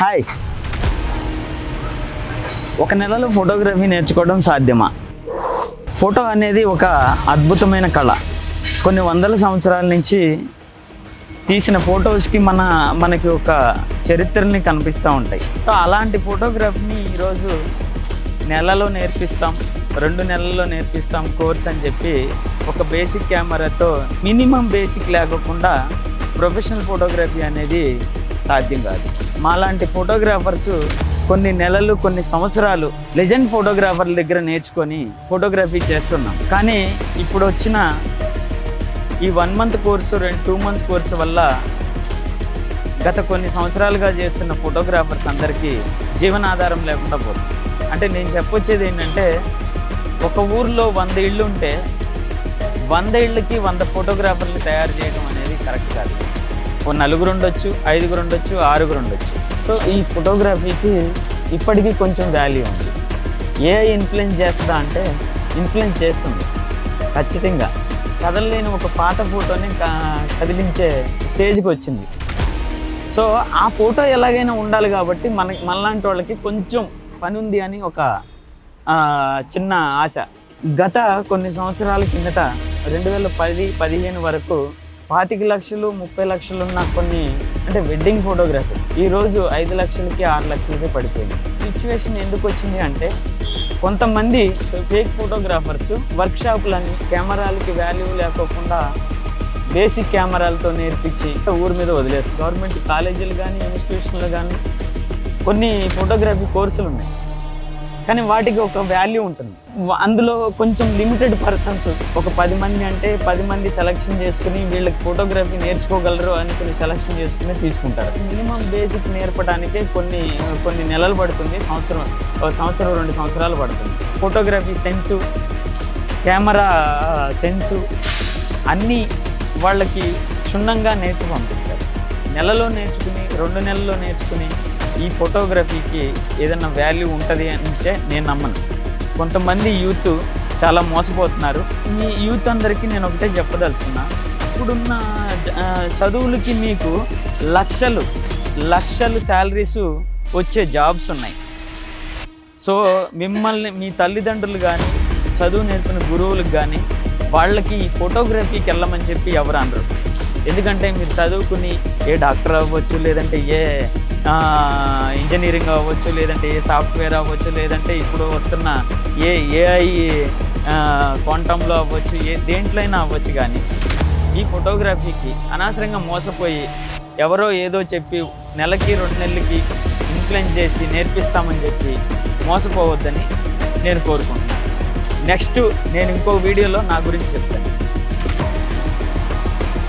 Hi ఒక నెలలో photography నేర్చుకోవడం సాధ్యమా? ఫోటో అనేది ఒక అద్భుతమైన కళ. కొన్ని వందల సంవత్సరాల నుంచి తీసిన ఫొటోస్కి మన మనకి ఒక చరిత్రని కనిపిస్తూ ఉంటాయి. సో అలాంటి ఫోటోగ్రఫీని ఈరోజు నెలలో నేర్పిస్తాం రెండు నెలల్లో నేర్పిస్తాం కోర్స్ అని చెప్పి ఒక బేసిక్ కెమెరాతో మినిమం బేసిక్ లేకుండా ప్రొఫెషనల్ ఫోటోగ్రఫీ అనేది సాధ్యం కాదు. మాలాంటి ఫోటోగ్రాఫర్స్ కొన్ని నెలలు కొన్ని సంవత్సరాలు లెజెండ్ ఫోటోగ్రాఫర్ల దగ్గర నేర్చుకొని ఫోటోగ్రఫీ చేస్తున్నాం. కానీ ఇప్పుడు వచ్చిన ఈ వన్ మంత్ కోర్సు రెండు టూ మంత్స్ కోర్సు వల్ల గత కొన్ని సంవత్సరాలుగా చేస్తున్న ఫోటోగ్రాఫర్స్ అందరికీ జీవనాధారం లేకుండా పోతుంది. అంటే నేను చెప్పొచ్చేది ఏంటంటే ఒక ఊర్లో వంద ఇళ్ళు ఉంటే వంద ఇళ్ళకి వంద ఫోటోగ్రాఫర్లు తయారు చేయడం అనేది కరెక్ట్ కాదు. ఓ నలుగురు ఉండొచ్చు ఐదుగురు ఉండొచ్చు ఆరుగురు ఉండొచ్చు. సో ఈ ఫోటోగ్రఫీకి ఇప్పటికీ కొంచెం వాల్యూ ఉంది. ఏ ఇన్ఫ్లుయెన్స్ చేస్తుందా అంటే ఇన్ఫ్లుయెన్స్ చేస్తుంది. ఖచ్చితంగా. కదలలేని ఒక పాత ఫోటోని కదిలించే స్టేజ్కి వచ్చింది. సో ఆ ఫోటో ఎలాగైనా ఉండాలి కాబట్టి మన మనలాంటి వాళ్ళకి కొంచెం పని ఉంది అని ఒక చిన్న ఆశ. గత కొన్ని సంవత్సరాల కిందట రెండు వేల పది పదిహేను వరకు పాతిక లక్షలు ముప్పై లక్షలు ఉన్న కొన్ని అంటే వెడ్డింగ్ ఫోటోగ్రఫీ ఈరోజు ఐదు లక్షలకి ఆరు లక్షలకి పడిపోయింది. సిచ్యువేషన్ ఎందుకు వచ్చింది అంటే కొంతమంది ఫేక్ ఫోటోగ్రాఫర్స్ వర్క్షాపులని కెమెరాలకి వాల్యూ లేకోకుండా బేసిక్ కెమెరాలతో నేర్పించి ఊరి మీద వదిలేస్తారు. గవర్నమెంట్ కాలేజీలు కానీ ఇన్స్టిట్యూషన్లు కానీ కొన్ని ఫోటోగ్రఫీ కోర్సులు ఉన్నాయి. కానీ వాటికి ఒక వాల్యూ ఉంటుంది. అందులో కొంచెం లిమిటెడ్ పర్సన్స్ ఒక పది మంది అంటే పది మంది సెలెక్షన్ చేసుకుని వీళ్ళకి ఫోటోగ్రఫీ నేర్చుకోగలరు అనుకుని సెలక్షన్ సెలెక్షన్ చేసుకుని తీసుకుంటారు. మినిమం బేసిక్ నేర్పడానికే కొన్ని కొన్ని నెలలు పడుతుంది సంవత్సరం ఒక సంవత్సరం రెండు సంవత్సరాలు పడుతుంది. ఫోటోగ్రఫీ సెన్సు కెమెరా సెన్సు అన్నీ వాళ్ళకి క్షుణ్ణంగా నేర్చి పంపిస్తారు. నెలలో నేర్చుకుని రెండు నెలల్లో నేర్చుకుని ఈ ఫోటోగ్రఫీకి ఏదైనా వాల్యూ ఉంటుంది అంటే నేను నమ్మను. కొంతమంది యూత్ చాలా మోసపోతున్నారు. ఈ యూత్ అందరికీ నేను ఒకటే చెప్పదలుచుకున్నా. ఇప్పుడున్న చదువులకి మీకు లక్షలు లక్షలు శాలరీస్ వచ్చే జాబ్స్ ఉన్నాయి. సో మిమ్మల్ని మీ తల్లిదండ్రులు కానీ చదువు నేర్పిన గురువులకు కానీ వాళ్ళకి ఫోటోగ్రఫీకి వెళ్ళమని చెప్పి ఎవరు అనరు. ఎందుకంటే మీరు చదువుకుని ఏ డాక్టర్ అవ్వచ్చు లేదంటే ఏ ఇంజనీరింగ్ అవ్వచ్చు లేదంటే ఏ సాఫ్ట్వేర్ అవ్వచ్చు లేదంటే ఇప్పుడు వస్తున్న ఏ ఏఐ క్వాంటంలో అవ్వచ్చు ఏ దేంట్లో అయినా అవ్వచ్చు కానీ ఈ ఫోటోగ్రఫీకి అనవసరంగా మోసపోయి ఎవరో ఏదో చెప్పి నెలకి రెండు నెలలకి ఇన్ఫ్లుయెన్స్ చేసి నేర్పిస్తామని చెప్పి మోసపోవద్దని నేను కోరుకుంటున్నాను. నెక్స్ట్ నేను ఇంకో వీడియోలో నా గురించి చెప్తాను.